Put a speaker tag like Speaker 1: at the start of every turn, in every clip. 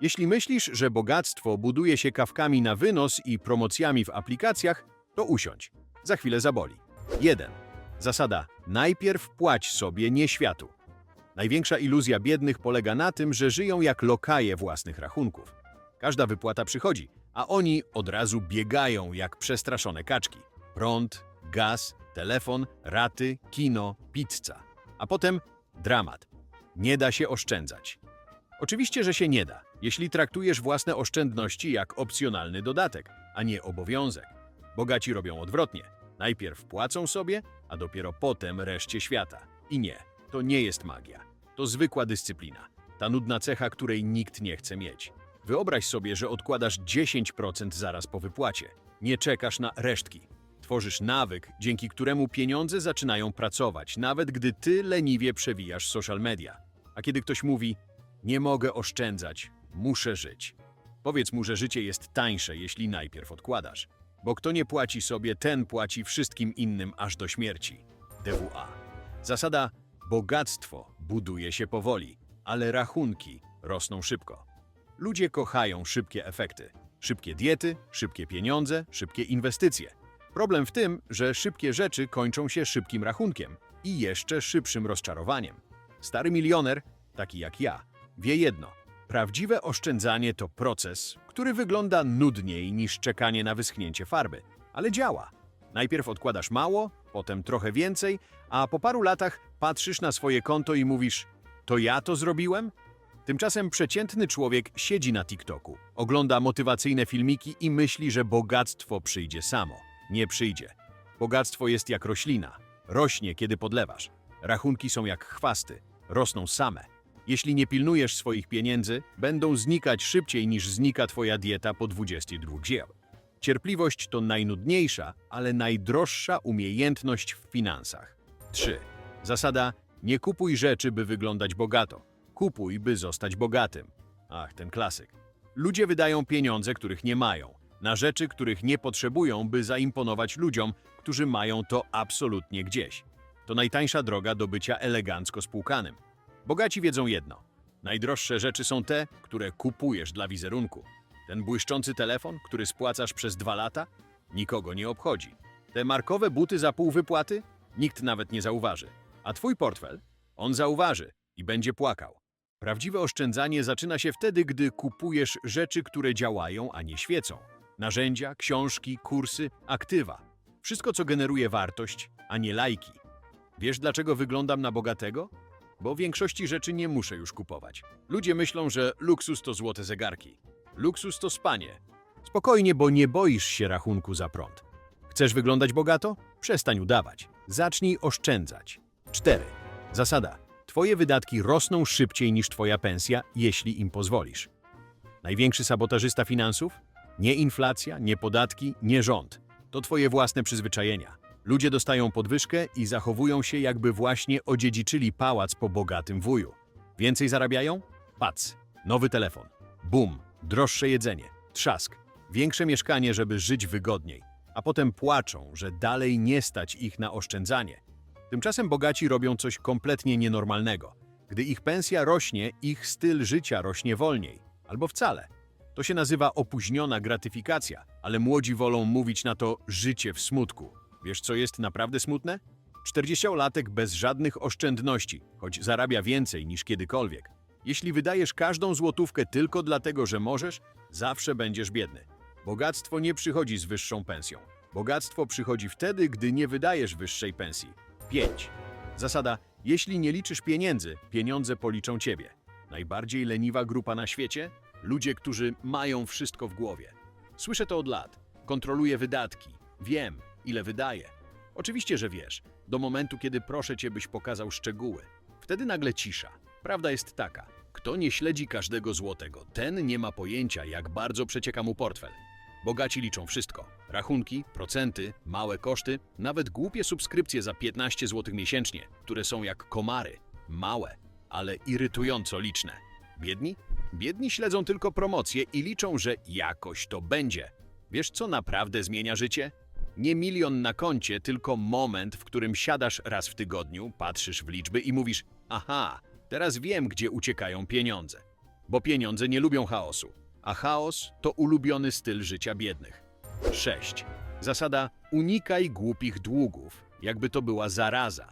Speaker 1: Jeśli myślisz, że bogactwo buduje się kawkami na wynos i promocjami w aplikacjach, to usiądź. Za chwilę zaboli. 1. Zasada najpierw płać sobie, nie światu. Największa iluzja biednych polega na tym, że żyją jak lokaje własnych rachunków. Każda wypłata przychodzi, a oni od razu biegają jak przestraszone kaczki. Prąd, gaz, telefon, raty, kino, pizza. A potem dramat. Nie da się oszczędzać. Oczywiście, że się nie da, jeśli traktujesz własne oszczędności jak opcjonalny dodatek, a nie obowiązek. Bogaci robią odwrotnie. Najpierw płacą sobie, a dopiero potem reszcie świata. I nie, to nie jest magia. To zwykła dyscyplina. Ta nudna cecha, której nikt nie chce mieć. Wyobraź sobie, że odkładasz 10% zaraz po wypłacie. Nie czekasz na resztki. Tworzysz nawyk, dzięki któremu pieniądze zaczynają pracować, nawet gdy ty leniwie przewijasz social media. A kiedy ktoś mówi, nie mogę oszczędzać, muszę żyć. Powiedz mu, że życie jest tańsze, jeśli najpierw odkładasz. Bo kto nie płaci sobie, ten płaci wszystkim innym aż do śmierci. DWA. Zasada bogactwo buduje się powoli, ale rachunki rosną szybko. Ludzie kochają szybkie efekty. Szybkie diety, szybkie pieniądze, szybkie inwestycje. Problem w tym, że szybkie rzeczy kończą się szybkim rachunkiem i jeszcze szybszym rozczarowaniem. Stary milioner, taki jak ja, wie jedno. Prawdziwe oszczędzanie to proces, który wygląda nudniej niż czekanie na wyschnięcie farby, ale działa. Najpierw odkładasz mało, potem trochę więcej, a po paru latach patrzysz na swoje konto i mówisz: To ja to zrobiłem? Tymczasem przeciętny człowiek siedzi na TikToku, ogląda motywacyjne filmiki i myśli, że bogactwo przyjdzie samo. Nie przyjdzie. Bogactwo jest jak roślina. Rośnie, kiedy podlewasz. Rachunki są jak chwasty. Rosną same. Jeśli nie pilnujesz swoich pieniędzy, będą znikać szybciej niż znika twoja dieta po 22 dzieł. Cierpliwość to najnudniejsza, ale najdroższa umiejętność w finansach. 3. Zasada nie kupuj rzeczy, by wyglądać bogato. Kupuj, by zostać bogatym. Ach, ten klasyk. Ludzie wydają pieniądze, których nie mają, na rzeczy, których nie potrzebują, by zaimponować ludziom, którzy mają to absolutnie gdzieś. To najtańsza droga do bycia elegancko spłukanym. Bogaci wiedzą jedno. Najdroższe rzeczy są te, które kupujesz dla wizerunku. Ten błyszczący telefon, który spłacasz przez dwa lata, nikogo nie obchodzi. Te markowe buty za pół wypłaty, nikt nawet nie zauważy. A twój portfel? On zauważy i będzie płakał. Prawdziwe oszczędzanie zaczyna się wtedy, gdy kupujesz rzeczy, które działają, a nie świecą. Narzędzia, książki, kursy, aktywa. Wszystko, co generuje wartość, a nie lajki. Wiesz, dlaczego wyglądam na bogatego? Bo większości rzeczy nie muszę już kupować. Ludzie myślą, że luksus to złote zegarki. Luksus to spanie. Spokojnie, bo nie boisz się rachunku za prąd. Chcesz wyglądać bogato? Przestań udawać. Zacznij oszczędzać. 4. Zasada. Twoje wydatki rosną szybciej niż twoja pensja, jeśli im pozwolisz. Największy sabotażysta finansów? Nie inflacja, nie podatki, nie rząd. To twoje własne przyzwyczajenia. Ludzie dostają podwyżkę i zachowują się, jakby właśnie odziedziczyli pałac po bogatym wuju. Więcej zarabiają? Pac. Nowy telefon. Bum. Droższe jedzenie. Trzask. Większe mieszkanie, żeby żyć wygodniej. A potem płaczą, że dalej nie stać ich na oszczędzanie. Tymczasem bogaci robią coś kompletnie nienormalnego. Gdy ich pensja rośnie, ich styl życia rośnie wolniej. Albo wcale. To się nazywa opóźniona gratyfikacja, ale młodzi wolą mówić na to życie w smutku. Wiesz, co jest naprawdę smutne? 40-latek bez żadnych oszczędności, choć zarabia więcej niż kiedykolwiek. Jeśli wydajesz każdą złotówkę tylko dlatego, że możesz, zawsze będziesz biedny. Bogactwo nie przychodzi z wyższą pensją. Bogactwo przychodzi wtedy, gdy nie wydajesz wyższej pensji. 5. Zasada: jeśli nie liczysz pieniędzy, pieniądze policzą ciebie. Najbardziej leniwa grupa na świecie? Ludzie, którzy mają wszystko w głowie. Słyszę to od lat. Kontroluję wydatki. Wiem, ile wydaję. Oczywiście, że wiesz, do momentu, kiedy proszę cię, byś pokazał szczegóły. Wtedy nagle cisza. Prawda jest taka. Kto nie śledzi każdego złotego, ten nie ma pojęcia, jak bardzo przecieka mu portfel. Bogaci liczą wszystko. Rachunki, procenty, małe koszty, nawet głupie subskrypcje za 15 zł miesięcznie, które są jak komary. Małe, ale irytująco liczne. Biedni? Biedni śledzą tylko promocje i liczą, że jakoś to będzie. Wiesz, co naprawdę zmienia życie? Nie milion na koncie, tylko moment, w którym siadasz raz w tygodniu, patrzysz w liczby i mówisz: Aha, teraz wiem, gdzie uciekają pieniądze. bo pieniądze nie lubią chaosu, a chaos to ulubiony styl życia biednych. 6. Zasada unikaj głupich długów, jakby to była zaraza.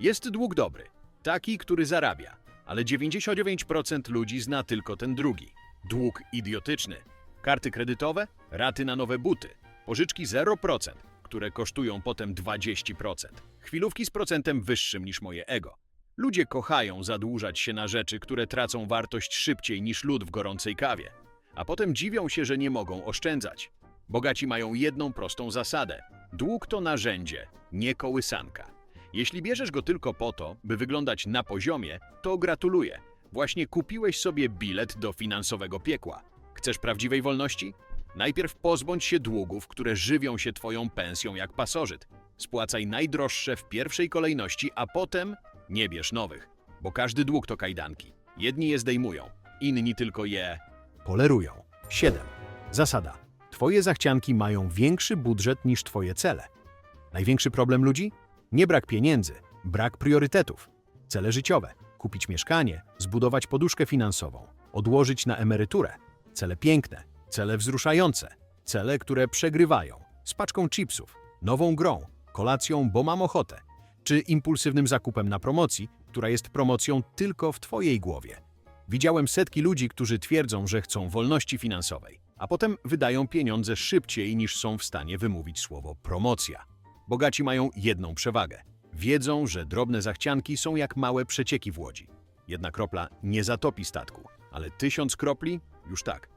Speaker 1: Jest dług dobry, taki, który zarabia, ale 99% ludzi zna tylko ten drugi. Dług idiotyczny. Karty kredytowe, raty na nowe buty, pożyczki 0%, które kosztują potem 20%. Chwilówki z procentem wyższym niż moje ego. Ludzie kochają zadłużać się na rzeczy, które tracą wartość szybciej niż lód w gorącej kawie, a potem dziwią się, że nie mogą oszczędzać. Bogaci mają jedną prostą zasadę: dług to narzędzie, nie kołysanka. Jeśli bierzesz go tylko po to, by wyglądać na poziomie, to gratuluję. Właśnie kupiłeś sobie bilet do finansowego piekła. Chcesz prawdziwej wolności? Najpierw pozbądź się długów, które żywią się twoją pensją jak pasożyt. Spłacaj najdroższe w pierwszej kolejności, a potem nie bierz nowych, bo każdy dług to kajdanki. Jedni je zdejmują, inni tylko je polerują. 7. Zasada. Twoje zachcianki mają większy budżet niż twoje cele. Największy problem ludzi? Nie brak pieniędzy, brak priorytetów. Cele życiowe. Kupić mieszkanie, zbudować poduszkę finansową, odłożyć na emeryturę. Cele piękne, cele wzruszające, cele, które przegrywają. Z paczką chipsów, nową grą, kolacją, bo mam ochotę, czy impulsywnym zakupem na promocji, która jest promocją tylko w Twojej głowie. Widziałem setki ludzi, którzy twierdzą, że chcą wolności finansowej, a potem wydają pieniądze szybciej niż są w stanie wymówić słowo promocja. Bogaci mają jedną przewagę. Wiedzą, że drobne zachcianki są jak małe przecieki w łodzi. Jedna kropla nie zatopi statku, ale tysiąc kropli już tak.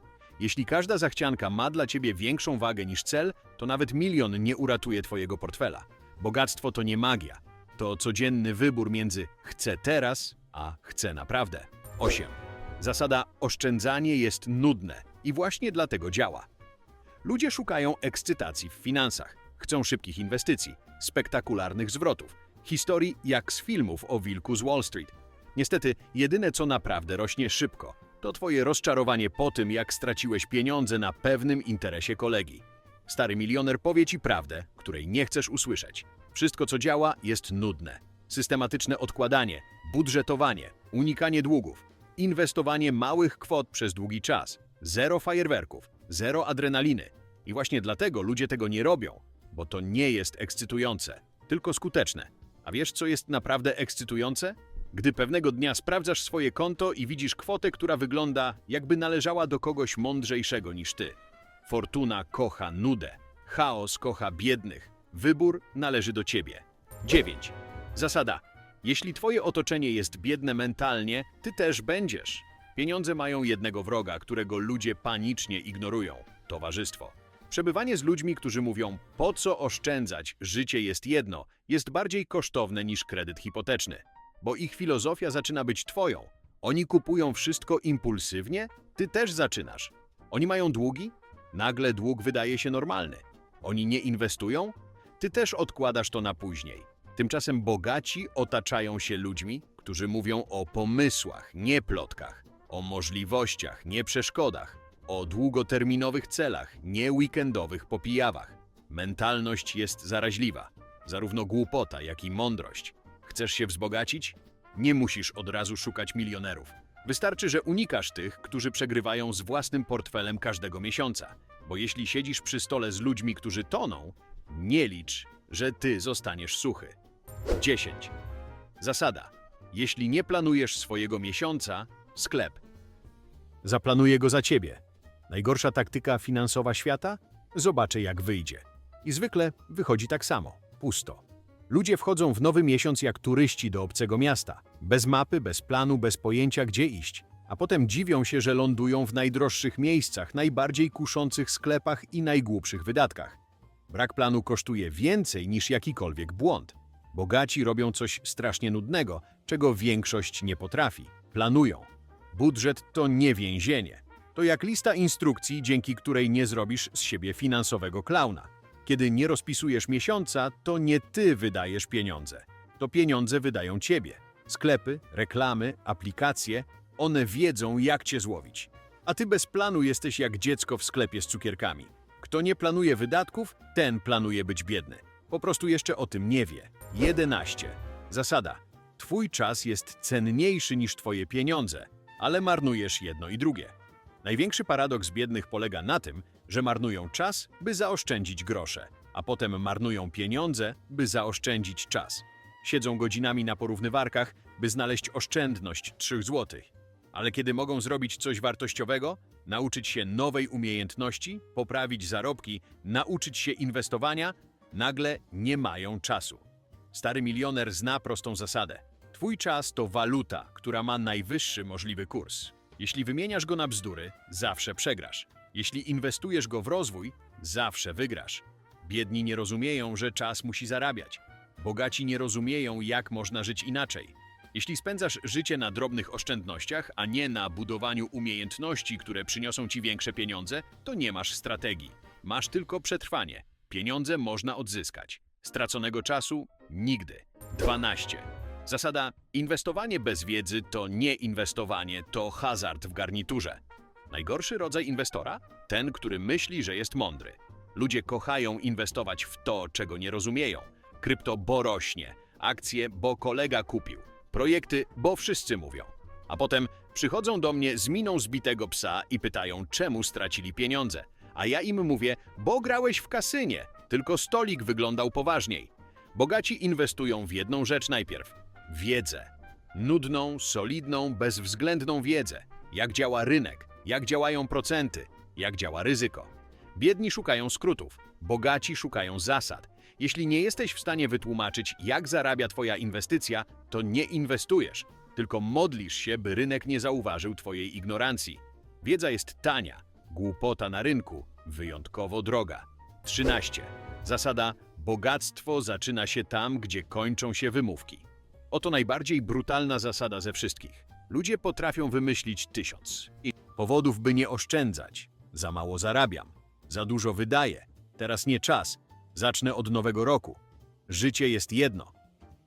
Speaker 1: Jeśli każda zachcianka ma dla ciebie większą wagę niż cel, to nawet milion nie uratuje twojego portfela. Bogactwo to nie magia. To codzienny wybór między chcę teraz, a chcę naprawdę. 8. Zasada oszczędzanie jest nudne i właśnie dlatego działa. Ludzie szukają ekscytacji w finansach, chcą szybkich inwestycji, spektakularnych zwrotów, historii jak z filmów o wilku z Wall Street. Niestety, jedyne co naprawdę rośnie szybko, to twoje rozczarowanie po tym, jak straciłeś pieniądze na pewnym interesie kolegi. Stary milioner powie ci prawdę, której nie chcesz usłyszeć. Wszystko, co działa, jest nudne. Systematyczne odkładanie, budżetowanie, unikanie długów, inwestowanie małych kwot przez długi czas, zero fajerwerków, zero adrenaliny. I właśnie dlatego ludzie tego nie robią, bo to nie jest ekscytujące, tylko skuteczne. A wiesz, co jest naprawdę ekscytujące? Gdy pewnego dnia sprawdzasz swoje konto i widzisz kwotę, która wygląda, jakby należała do kogoś mądrzejszego niż ty. Fortuna kocha nudę, chaos kocha biednych, wybór należy do ciebie. 9. Zasada. Jeśli twoje otoczenie jest biedne mentalnie, ty też będziesz. Pieniądze mają jednego wroga, którego ludzie panicznie ignorują towarzystwo. Przebywanie z ludźmi, którzy mówią, po co oszczędzać, życie jest jedno, jest bardziej kosztowne niż kredyt hipoteczny. Bo ich filozofia zaczyna być twoją. Oni kupują wszystko impulsywnie, ty też zaczynasz. Oni mają długi? Nagle dług wydaje się normalny. Oni nie inwestują? Ty też odkładasz to na później. Tymczasem bogaci otaczają się ludźmi, którzy mówią o pomysłach, nie plotkach, o możliwościach, nie przeszkodach, o długoterminowych celach, nie weekendowych popijawach. Mentalność jest zaraźliwa, zarówno głupota, jak i mądrość. Chcesz się wzbogacić? Nie musisz od razu szukać milionerów. Wystarczy, że unikasz tych, którzy przegrywają z własnym portfelem każdego miesiąca. Bo jeśli siedzisz przy stole z ludźmi, którzy toną, nie licz, że ty zostaniesz suchy. 10. Zasada. Jeśli nie planujesz swojego miesiąca, sklep. Zaplanuję go za ciebie. Najgorsza taktyka finansowa świata? Zobaczę, jak wyjdzie. I zwykle wychodzi tak samo pusto. Ludzie wchodzą w nowy miesiąc jak turyści do obcego miasta, bez mapy, bez planu, bez pojęcia, gdzie iść, a potem dziwią się, że lądują w najdroższych miejscach, najbardziej kuszących sklepach i najgłupszych wydatkach. Brak planu kosztuje więcej niż jakikolwiek błąd. Bogaci robią coś strasznie nudnego, czego większość nie potrafi. Planują. Budżet to nie więzienie. To jak lista instrukcji, dzięki której nie zrobisz z siebie finansowego klauna. Kiedy nie rozpisujesz miesiąca, to nie ty wydajesz pieniądze. To pieniądze wydają ciebie. Sklepy, reklamy, aplikacje, one wiedzą, jak cię złowić. A ty bez planu jesteś jak dziecko w sklepie z cukierkami. Kto nie planuje wydatków, ten planuje być biedny. Po prostu jeszcze o tym nie wie. 11. Zasada. Twój czas jest cenniejszy niż twoje pieniądze, ale marnujesz jedno i drugie. Największy paradoks biednych polega na tym, że marnują czas, by zaoszczędzić grosze, a potem marnują pieniądze, by zaoszczędzić czas. Siedzą godzinami na porównywarkach, by znaleźć oszczędność 3 zł. Ale kiedy mogą zrobić coś wartościowego, nauczyć się nowej umiejętności, poprawić zarobki, nauczyć się inwestowania, nagle nie mają czasu. Stary milioner zna prostą zasadę. Twój czas to waluta, która ma najwyższy możliwy kurs. Jeśli wymieniasz go na bzdury, zawsze przegrasz. Jeśli inwestujesz go w rozwój, zawsze wygrasz. Biedni nie rozumieją, że czas musi zarabiać. Bogaci nie rozumieją, jak można żyć inaczej. Jeśli spędzasz życie na drobnych oszczędnościach, a nie na budowaniu umiejętności, które przyniosą ci większe pieniądze, to nie masz strategii. Masz tylko przetrwanie. Pieniądze można odzyskać. Straconego czasu nigdy. 12. Zasada inwestowanie bez wiedzy to nie inwestowanie, to hazard w garniturze. Najgorszy rodzaj inwestora? Ten, który myśli, że jest mądry. Ludzie kochają inwestować w to, czego nie rozumieją. Krypto, bo rośnie. Akcje, bo kolega kupił. Projekty, bo wszyscy mówią. A potem przychodzą do mnie z miną zbitego psa i pytają, czemu stracili pieniądze. A ja im mówię, bo grałeś w kasynie, tylko stolik wyglądał poważniej. Bogaci inwestują w jedną rzecz najpierw wiedzę. Nudną, solidną, bezwzględną wiedzę. Jak działa rynek, jak działają procenty, jak działa ryzyko. Biedni szukają skrótów, bogaci szukają zasad. Jeśli nie jesteś w stanie wytłumaczyć, jak zarabia Twoja inwestycja, to nie inwestujesz, tylko modlisz się, by rynek nie zauważył Twojej ignorancji. Wiedza jest tania, głupota na rynku wyjątkowo droga. 13. Zasada bogactwo zaczyna się tam, gdzie kończą się wymówki. Oto najbardziej brutalna zasada ze wszystkich. Ludzie potrafią wymyślić tysiąc i powodów, by nie oszczędzać. Za mało zarabiam, za dużo wydaję, teraz nie czas, zacznę od nowego roku. Życie jest jedno.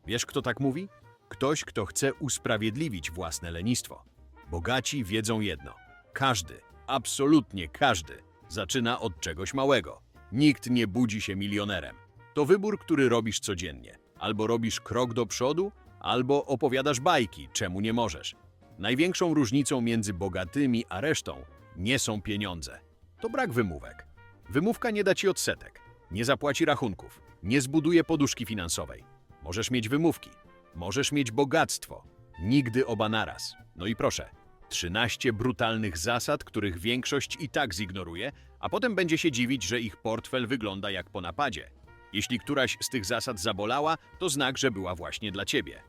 Speaker 1: Wiesz, kto tak mówi? Ktoś, kto chce usprawiedliwić własne lenistwo. Bogaci wiedzą jedno. Każdy, absolutnie każdy, zaczyna od czegoś małego. Nikt nie budzi się milionerem. To wybór, który robisz codziennie. Albo robisz krok do przodu, albo opowiadasz bajki, czemu nie możesz. Największą różnicą między bogatymi a resztą nie są pieniądze. To brak wymówek. Wymówka nie da ci odsetek, nie zapłaci rachunków, nie zbuduje poduszki finansowej. Możesz mieć wymówki, możesz mieć bogactwo. Nigdy oba naraz. No i proszę, 13 brutalnych zasad, których większość i tak zignoruje, a potem będzie się dziwić, że ich portfel wygląda jak po napadzie. Jeśli któraś z tych zasad zabolała, to znak, że była właśnie dla ciebie.